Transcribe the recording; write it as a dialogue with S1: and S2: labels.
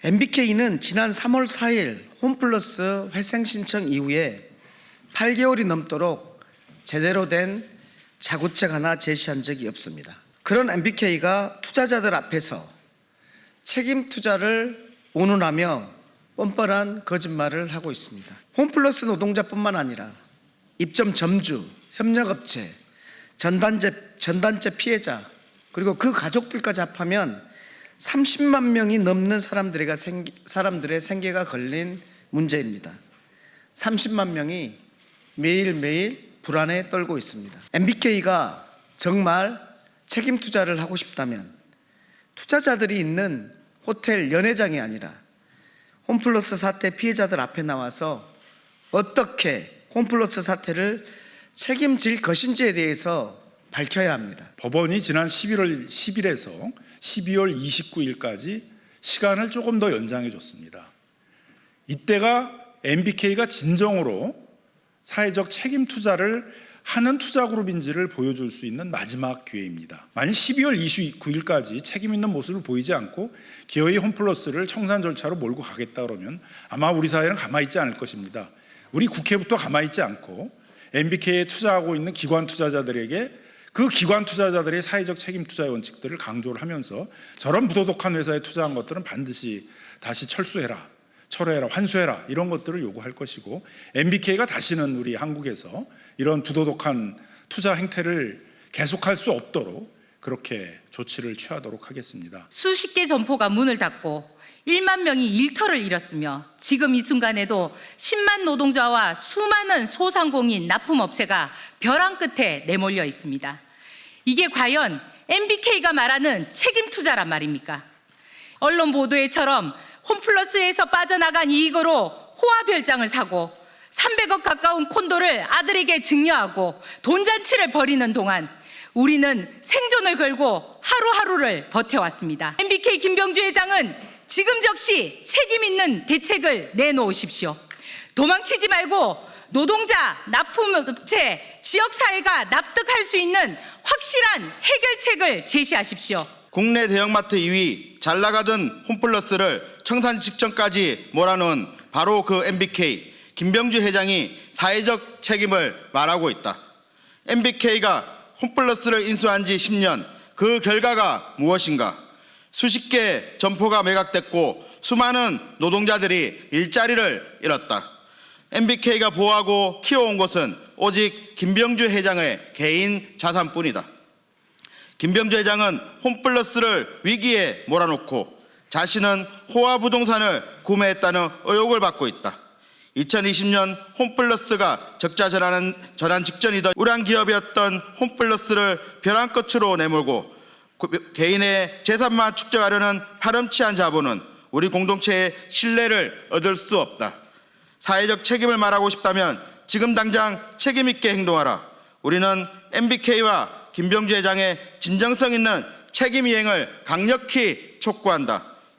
S1: MBK는 지난 3월 4일 홈플러스 회생 신청 이후에 8개월이 넘도록 제대로 된 자구책 하나 제시한 적이 없습니다. 그런 MBK가 투자자들 앞에서 책임 투자를 운운하며 뻔뻔한 거짓말을 하고 있습니다. 홈플러스 노동자뿐만 아니라 입점 점주, 협력업체, 전단체, 전단체 피해자 그리고 그 가족들까지 합하면 30만 명이 넘는 사람들의 생기, 사람들의 생계가 걸린 문제입니다. 30만 명이 매일매일 불안에 떨고 있습니다. MBK가 정말 책임 투자를 하고 싶다면 투자자들이 있는 호텔 연회장이 아니라 홈플러스 사태 피해자들 앞에 나와서 어떻게 홈플러스 사태를 책임질 것인지에 대해서 밝혀야 합니다.
S2: 법원이 지난 11월 10일에서 12월 29일까지 시간을 조금 더 연장해 줬습니다. 이때가 MBK가 진정으로 사회적 책임 투자를 하는 투자 그룹인지를 보여줄 수 있는 마지막 기회입니다. 만약 12월 29일까지 책임 있는 모습을 보이지 않고 기어이 홈플러스를 청산 절차로 몰고 가겠다 그러면 아마 우리 사회는 가만히 있지 않을 것입니다. 우리 국회부터 가만히 있지 않고 MBK에 투자하고 있는 기관 투자자들에게 그 기관 투자자들의 사회적 책임 투자의 원칙들을 강조를 하면서 저런 부도덕한 회사에 투자한 것들은 반드시 다시 철수해라. 철회해라, 환수해라 이런 것들을 요구할 것이고 MBK가 다시는 우리 한국에서 이런 부도덕한 투자 행태를 계속할 수 없도록 그렇게 조치를 취하도록 하겠습니다.
S3: 수십 개 점포가 문을 닫고 1만 명이 일터를 잃었으며 지금 이 순간에도 10만 노동자와 수많은 소상공인 납품업체가 벼랑 끝에 내몰려 있습니다. 이게 과연 MBK가 말하는 책임 투자란 말입니까? 언론 보도에처럼 홈플러스에서 빠져나간 이익으로 호화 별장을 사고 300억 가까운 콘도를 아들에게 증여하고 돈잔치를 벌이는 동안 우리는 생존을 걸고 하루하루를 버텨왔습니다. MBK 김병주 회장은 지금 적시 책임 있는 대책을 내놓으십시오. 도망치지 말고 노동자, 납품업체, 지역사회가 납득할 수 있는 확실한 해결책을 제시하십시오.
S4: 국내 대형마트 2위 잘 나가던 홈플러스를 청산 직전까지 몰아넣은 바로 그 MBK 김병주 회장이 사회적 책임을 말하고 있다. MBK가 홈플러스를 인수한 지 10년 그 결과가 무엇인가? 수십 개 점포가 매각됐고 수많은 노동자들이 일자리를 잃었다. MBK가 보호하고 키워온 것은 오직 김병주 회장의 개인 자산뿐이다. 김병주 회장은 홈플러스를 위기에 몰아놓고 자신은 호화 부동산을 구매했다는 의혹을 받고 있다. 2020년 홈플러스가 적자 전환, 전환 직전이던 우량 기업이었던 홈플러스를 벼랑 끝으로 내몰고 그 개인의 재산만 축적하려는 파렴치한 자본은 우리 공동체의 신뢰를 얻을 수 없다. 사회적 책임을 말하고 싶다면 지금 당장 책임 있게 행동하라. 우리는 MBK와 김병주 회장의 진정성 있는 책임 이행을 강력히 촉구한다.